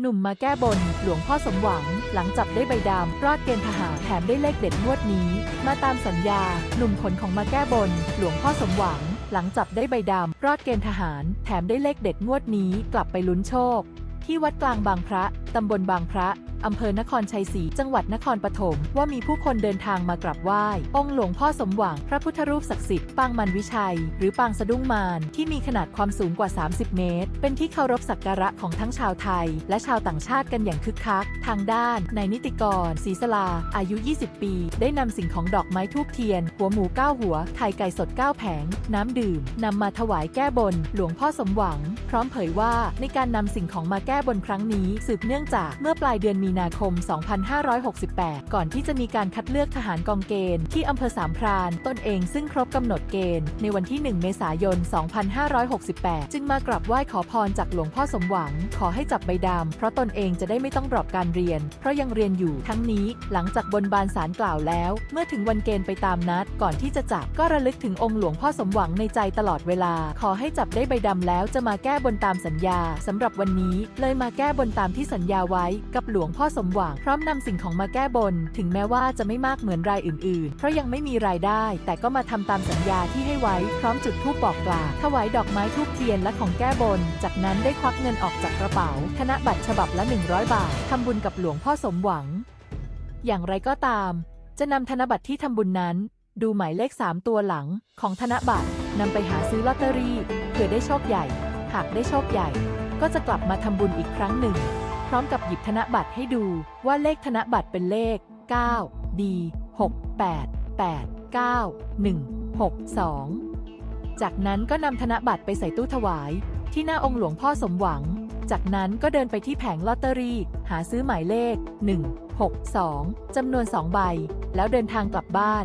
หนุ่มมาแก้บน หลวงพ่อสมหวัง หลังจับได้ใบดำรอดเกณฑ์ทหารแถมได้เลขเด็ดงวดนี้ มาตามสัญญา หนุ่มขนของมาแก้บน หลวงพ่อสมหวัง หลังจับได้ใบดำรอดเกณฑ์ทหาร แถมได้เลขเด็ดงวดนี้ กลับไปลุ้นโชค ที่วัดกลางบางพระตำบลบางพระ อำเภอนครชัยศรี จังหวัดนครปฐม ว่ามีผู้คนเดินทางมากราบไหว้ องค์หลวงพ่อสมหวัง พระพุทธรูปศักดิ์สิทธิ์ ปางมันวิชัย หรือปางสะดุ้งมารที่มีขนาดความสูงกว่า 30 เมตร เป็นที่เคารพสักการะของทั้งชาวไทย และชาวต่างชาติกันอย่างคึกคัก ทางด้านนายนิติกรศรีสลา อายุ 20 ปี ได้นำสิ่งของดอกไม้ทูบเทียน หัวหมู9หัว ไข่ไก่สด9แผง น้ำดื่มนำมาถวายแก้บน หลวงพ่อสมหวัง พร้อมเผยว่าในการนำสิ่งของมาแก้บนครั้งนี้สืบเนื่องจากเมื่อปลายเดือนมีนาคม 2568 ก่อนที่จะมีการคัดเลือกทหารกองเกณฑ์ที่อำเภอสามพรานตนเองซึ่งครบกำหนดเกณฑ์ในวันที่ 1 เมษายน 2568 จึงมากราบไหว้ขอพรจากหลวงพ่อสมหวัง ขอให้จับใบดำเพราะตนเองจะได้ไม่ต้องดรอปการเรียน เพราะยังเรียนอยู่ทั้งนี้ หลังจากบนบานสารกล่าวแล้ว เมื่อถึงวันเกณฑ์ไปตามนัด ก่อนที่จะจับก็ระลึกถึงองค์หลวงพ่อสมหวังในใจตลอดเวลา ขอให้จับได้ใบดำแล้วจะมาแก้บนตามสัญญาสำหรับวันนี้เลยมาแก้บนตามที่สัญญาไว้กับหลวงพ่อสมหวังพร้อมนำสิ่งของมาแก้บน ถึงแม้ว่าจะไม่มากเหมือนรายอื่นๆ เพราะยังไม่มีรายได้ แต่ก็มาทำตามสัญญาที่ให้ไว้พร้อมจุดธูปบอกกล่าวถวายดอกไม้ทูบเทียนและของแก้บน จากนั้นได้ควักเงินออกจากกระเป๋า ธนบัตรฉบับละ 100 บาททำบุญกับหลวงพ่อสมหวัง อย่างไรก็ตาม จะนำธนบัตรที่ทำบุญนั้น ดูหมายเลข 3 ตัวหลังของธนบัตรนำไปหาซื้อลอตเตอรี่เผื่อได้โชคใหญ่ หากได้โชคใหญ่ ก็จะกลับมาทำบุญอีกครั้งหนึ่ง ร้อมกับหยิบธนบัตรให้ดูว่าเลขธนบัตรเป็นเลข 9 D 6 8 8 9 1 6 2 จากนั้นก็นำธนบัตรไปใส่ตู้ถวาย ที่หน้าองค์หลวงพ่อสมหวัง จากนั้นก็เดินไปที่แผงลอตเตอรี่ หาซื้อหมายเลข 1 6 2จำนวน 2 ใบ แล้วเดินทางกลับบ้าน